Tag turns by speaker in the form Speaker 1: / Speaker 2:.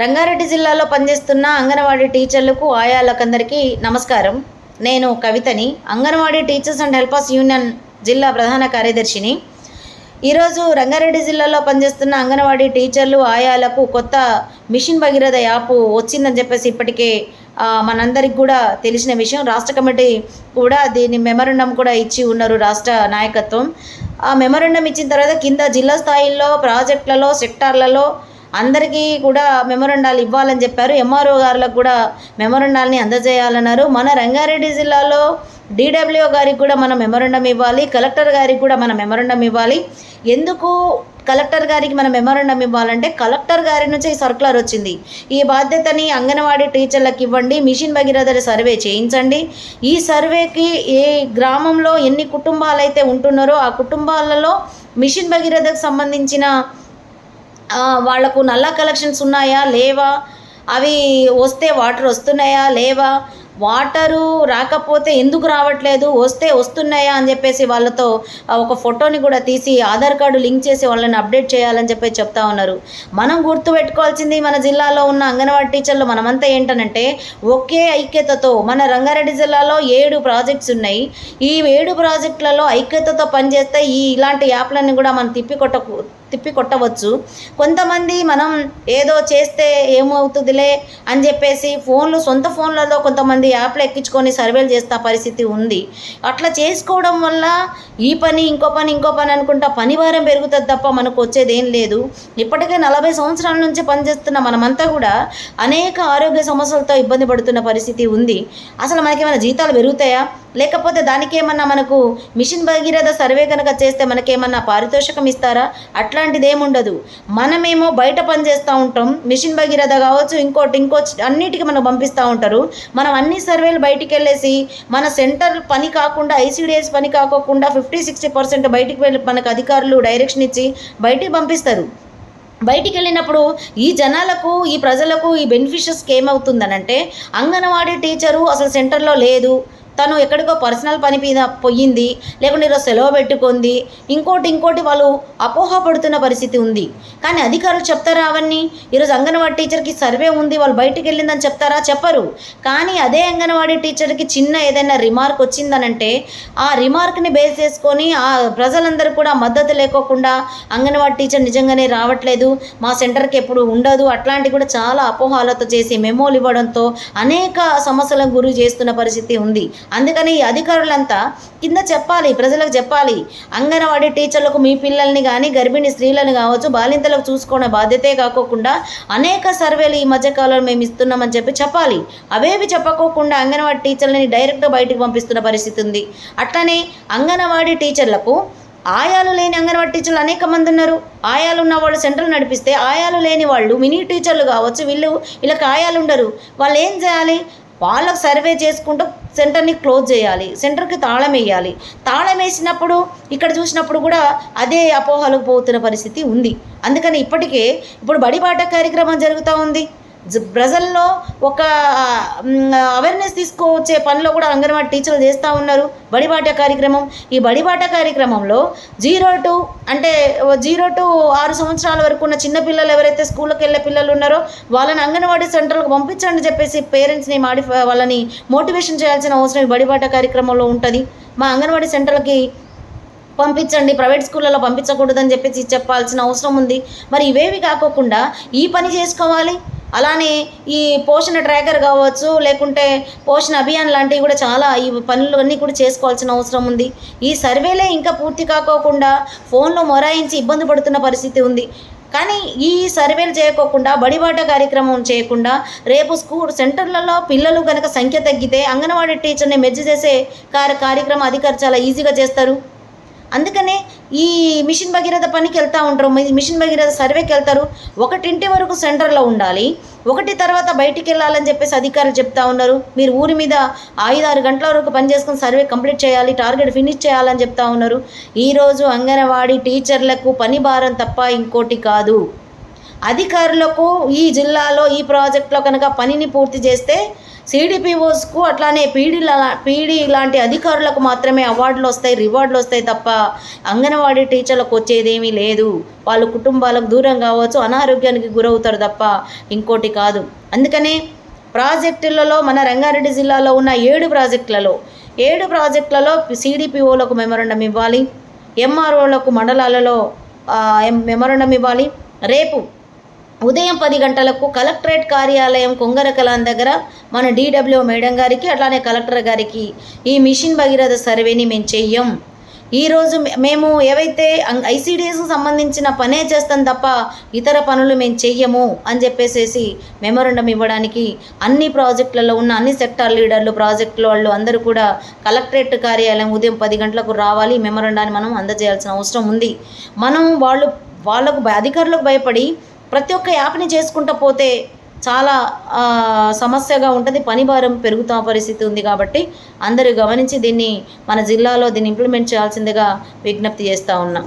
Speaker 1: రంగారెడ్డి జిల్లాలో పనిచేస్తున్న అంగన్వాడీ టీచర్లకు ఆయాలకందరికీ నమస్కారం. నేను కవితని Anganwadi teachers and helpers union జిల్లా ప్రధాన కార్యదర్శిని. ఈరోజు రంగారెడ్డి జిల్లాలో పనిచేస్తున్న అంగన్వాడీ టీచర్లు ఆయాలకు కొత్త మిషన్ భగీరథ యాప్ వచ్చిందని చెప్పేసి ఇప్పటికే మనందరికి కూడా తెలిసిన విషయం. రాష్ట్ర కమిటీ కూడా దీన్ని మెమరండం కూడా ఇచ్చి ఉన్నారు రాష్ట్ర నాయకత్వం. ఆ మెమరండం ఇచ్చిన తర్వాత కింద జిల్లా స్థాయిలో ప్రాజెక్టులలో సెక్టార్లలో అందరికీ కూడా మెమరండాలు ఇవ్వాలని చెప్పారు. ఎంఆర్ఓ గారులకు కూడా మెమరండాల్ని అందజేయాలన్నారు. మన రంగారెడ్డి జిల్లాలో డీడబ్ల్యూ గారికి కూడా మనం మెమరండం ఇవ్వాలి. కలెక్టర్ గారికి కూడా మనం మెమరండం ఇవ్వాలి. ఎందుకు కలెక్టర్ గారికి మనం మెమరండం ఇవ్వాలంటే కలెక్టర్ గారి నుంచి ఈ సర్కులర్ వచ్చింది. ఈ బాధ్యతని అంగన్వాడీ టీచర్లకు ఇవ్వండి. మిషన్ భగీరథ సర్వే చేయించండి. ఈ సర్వేకి ఏ గ్రామంలో ఎన్ని కుటుంబాలు అయితే ఉంటున్నారో ఆ కుటుంబాలలో మిషన్ భగీరథకు సంబంధించిన వాళ్ళకు నల్ల కలెక్షన్స్ ఉన్నాయా? లేవా? అవి వస్తే వాటర్ వస్తున్నాయా? లేవా? వాటరు రాకపోతే ఎందుకు రావట్లేదు? వస్తే వస్తున్నాయా? అని చెప్పేసి వాళ్ళతో ఒక ఫోటోని కూడా తీసి ఆధార్ కార్డు లింక్ చేసి వాళ్ళని అప్డేట్ చేయాలని చెప్పి చెప్తా ఉన్నారు. మనం గుర్తుపెట్టుకోవాల్సింది మన జిల్లాలో ఉన్న అంగన్వాడీ టీచర్లు మనమంతా ఏంటనంటే ఒకే ఐక్యతతో మన రంగారెడ్డి జిల్లాలో ఏడు ప్రాజెక్ట్స్ ఉన్నాయి. ఈ ఏడు ప్రాజెక్టులలో ఐక్యతతో పనిచేస్తే ఈ ఇలాంటి యాప్లన్నీ కూడా మనం తిప్పికొట్ట తిప్పి కొట్టవచ్చు కొంతమంది మనం ఏదో చేస్తే ఏమవుతుందిలే అని చెప్పేసి ఫోన్లు సొంత ఫోన్లలో కొంతమంది యాప్లు ఎక్కించుకొని సర్వేలు చేస్తా పరిస్థితి ఉంది. అట్లా చేసుకోవడం వల్ల ఈ పని ఇంకో పని ఇంకో పని అనుకుంటా పని భారం పెరుగుతుంది తప్ప మనకు వచ్చేది ఏం లేదు. ఇప్పటికే నలభై సంవత్సరాల నుంచి పనిచేస్తున్న మనమంతా కూడా అనేక ఆరోగ్య సమస్యలతో ఇబ్బంది పడుతున్న పరిస్థితి ఉంది. అసలు మనకేమైనా జీతాలు పెరుగుతాయా? లేకపోతే దానికి ఏమన్నా మనకు మిషన్ భగీరథ సర్వే కనుక చేస్తే మనకేమన్నా పారితోషికం ఇస్తారా? అట్లాంటిది ఏముండదు మనమేమో బయట పని చేస్తూ ఉంటాం మిషన్ భగీరథ కావచ్చు ఇంకోటి ఇంకో అన్నిటికీ మనకు పంపిస్తూ ఉంటారు. మనం అన్ని సర్వేలు బయటికి వెళ్ళేసి మన సెంటర్ పని కాకుండా ఐసీడిఎస్ పని కాకోకుండా ఫిఫ్టీ సిక్స్టీ పర్సెంట్ బయటికి వెళ్ళి మనకు అధికారులు డైరెక్షన్ ఇచ్చి బయటికి పంపిస్తారు. బయటికి వెళ్ళినప్పుడు ఈ జనాలకు ఈ ప్రజలకు ఈ బెనిఫిషియస్కి ఏమవుతుందనంటే అంగన్వాడీ టీచరు అసలు సెంటర్లో లేదు. తను ఎక్కడికో పర్సనల్ పని మీద పోయింది లేకుంటే ఈరోజు సెలవు పెట్టుకుంది. ఇంకోటి ఇంకోటి వాళ్ళు అపోహపడుతున్న పరిస్థితి ఉంది. కానీ అధికారులు చెప్తారా అవన్నీ? ఈరోజు అంగన్వాడీ టీచర్కి సర్వే ఉంది వాళ్ళు బయటికి వెళ్ళిందని చెప్తారా? చెప్పరు. కానీ అదే అంగన్వాడీ టీచర్కి చిన్న ఏదైనా రిమార్క్ వచ్చిందనంటే ఆ రిమార్క్ని బేస్ చేసుకొని ఆ ప్రజలందరూ కూడా మద్దతు లేకోకుండా అంగన్వాడీ టీచర్ నిజంగానే రావట్లేదు మా సెంటర్కి ఎప్పుడు ఉండదు అట్లాంటివి కూడా చాలా అపోహాలతో చేసి మెమోలు ఇవ్వడంతో అనేక సమస్యలకు గురి చేస్తున్న పరిస్థితి ఉంది. అందుకని ఈ అధికారులంతా కింద చెప్పాలి ప్రజలకు చెప్పాలి. అంగన్వాడీ టీచర్లకు మీ పిల్లల్ని కానీ గర్భిణీ స్త్రీలను కావచ్చు బాలింతలకు చూసుకునే బాధ్యతే కాకోకుండా అనేక సర్వేలు ఈ మధ్యకాలంలో మేము ఇస్తున్నామని చెప్పి చెప్పాలి. అవేవి చెప్పకోకుండా అంగన్వాడీ టీచర్లని డైరెక్ట్గా బయటకు పంపిస్తున్న పరిస్థితి ఉంది. అట్లనే అంగన్వాడీ టీచర్లకు ఆయాలు లేని అంగన్వాడీ టీచర్లు అనేక మంది ఉన్నారు. ఆయాలు ఉన్న వాళ్ళు సెంటర్ నడిపిస్తే ఆయాలు లేని వాళ్ళు మినీ టీచర్లు కావచ్చు వీళ్ళు వీళ్ళకి ఆయాలు ఉండరు. వాళ్ళు ఏం చేయాలి? వాళ్ళకు సర్వే చేసుకుంటూ సెంటర్ని క్లోజ్ చేయాలి సెంటర్కి తాళం వేయాలి. తాళం వేసినప్పుడు ఇక్కడ చూసినప్పుడు కూడా అదే అపోహలకు పోతున్న పరిస్థితి ఉంది. అందుకని ఇప్పటికే ఇప్పుడు బడిబాట కార్యక్రమం జరుగుతూ ఉంది. ప్రజల్లో ఒక అవేర్నెస్ తీసుకువచ్చే పనిలో కూడా అంగన్వాడీ టీచర్లు చేస్తూ ఉన్నారు. బడిబాట కార్యక్రమం. ఈ బడిబాట కార్యక్రమంలో జీరో టు అంటే జీరో టు ఆరు సంవత్సరాల వరకు ఉన్న చిన్నపిల్లలు ఎవరైతే స్కూల్కి వెళ్ళే పిల్లలు ఉన్నారో వాళ్ళని అంగన్వాడీ సెంటర్లకు పంపించండి చెప్పేసి పేరెంట్స్ని మాడిఫై వాళ్ళని మోటివేషన్ చేయాల్సిన అవసరం ఈ బడిబాట కార్యక్రమంలో ఉంటుంది. మా అంగన్వాడీ సెంటర్లకి పంపించండి. ప్రైవేట్ స్కూళ్ళలో పంపించకూడదని చెప్పేసి చెప్పాల్సిన అవసరం ఉంది. మరి ఇవేవి కాకోకుండా ఈ పని చేసుకోవాలి అలానే ఈ పోషణ ట్రాకర్ కావచ్చు లేకుంటే పోషణ అభియాన్ లాంటివి కూడా చాలా ఈ పనులు అన్నీ కూడా చేసుకోవాల్సిన అవసరం ఉంది. ఈ సర్వేలే ఇంకా పూర్తి కాకోకుండా ఫోన్లో మొరాయించి ఇబ్బంది పడుతున్న పరిస్థితి ఉంది. కానీ ఈ సర్వేలు చేయకోకుండా బడిబాట కార్యక్రమం చేయకుండా రేపు స్కూల్ సెంటర్లలో పిల్లలు కనుక సంఖ్య తగ్గితే అంగన్వాడీ టీచర్ని మెజ్జి చేసే కార్య కార్యక్రమం అధికారు చాలా ఈజీగా చేస్తారు. అందుకనే ఈ మిషన్ భగీరథ పనికి వెళ్తూ ఉంటారు. మిషన్ భగీరథ సర్వేకి వెళ్తారు. ఒకటింటి వరకు సెంటర్లో ఉండాలి. ఒకటి తర్వాత బయటికి వెళ్ళాలని చెప్పేసి అధికారులు చెప్తా ఉన్నారు. మీరు ఊరి మీద ఐదు ఆరు గంటల వరకు పనిచేసుకుని సర్వే కంప్లీట్ చేయాలి టార్గెట్ ఫినిష్ చేయాలని చెప్తా ఉన్నారు. ఈరోజు అంగన్వాడీ టీచర్లకు పని భారం తప్ప ఇంకోటి కాదు. అధికారులకు ఈ జిల్లాలో ఈ ప్రాజెక్టులో కనుక పనిని పూర్తి చేస్తే సిడిపిఓస్కు అట్లానే పీడీ పీడీ లాంటి అధికారులకు మాత్రమే అవార్డులు వస్తాయి రివార్డులు వస్తాయి తప్ప అంగన్వాడీ టీచర్లకు వచ్చేదేమీ లేదు. వాళ్ళ కుటుంబాలకు దూరం కావచ్చు అనారోగ్యానికి గురవుతారు తప్ప ఇంకోటి కాదు. అందుకనే ప్రాజెక్టులలో మన రంగారెడ్డి జిల్లాలో ఉన్న ఏడు ప్రాజెక్టులలో ఏడు ప్రాజెక్టులలో సిడిపిఓలకు మెమరండం ఇవ్వాలి ఎంఆర్ఓలకు మండలాలలో మెమరండం ఇవ్వాలి. రేపు ఉదయం పది గంటలకు కలెక్టరేట్ కార్యాలయం కొంగరకలాన్ దగ్గర మన డీడబ్ల్యూ మేడం గారికి అట్లానే కలెక్టర్ గారికి ఈ మిషన్ భగీరథ సర్వేని మేము చెయ్యం. ఈరోజు మేము ఏవైతే ఐసీడీఎస్కి సంబంధించిన పనే చేస్తాం తప్ప ఇతర పనులు మేము చెయ్యము అని చెప్పేసేసి మెమోరండం ఇవ్వడానికి అన్ని ప్రాజెక్టులలో ఉన్న అన్ని సెక్టార్ లీడర్లు ప్రాజెక్టుల వాళ్ళు అందరూ కూడా కలెక్టరేట్ కార్యాలయం ఉదయం పది గంటలకు రావాలి. మెమోరండాన్ని మనం అందజేయాల్సిన అవసరం ఉంది. మనం వాళ్ళు వాళ్ళకు భయ- అధికారులకు భయపడి ప్రతి ఒక్క యాప్ని చేసుకుంటూ పోతే చాలా సమస్యగా ఉంటుంది పని భారం పెరుగుతా పరిస్థితి ఉంది కాబట్టి అందరూ గమనించి దీన్ని మన జిల్లాలో దీన్ని ఇంప్లిమెంట్ చేయాల్సిందిగా విజ్ఞప్తి చేస్తూ ఉన్నాం.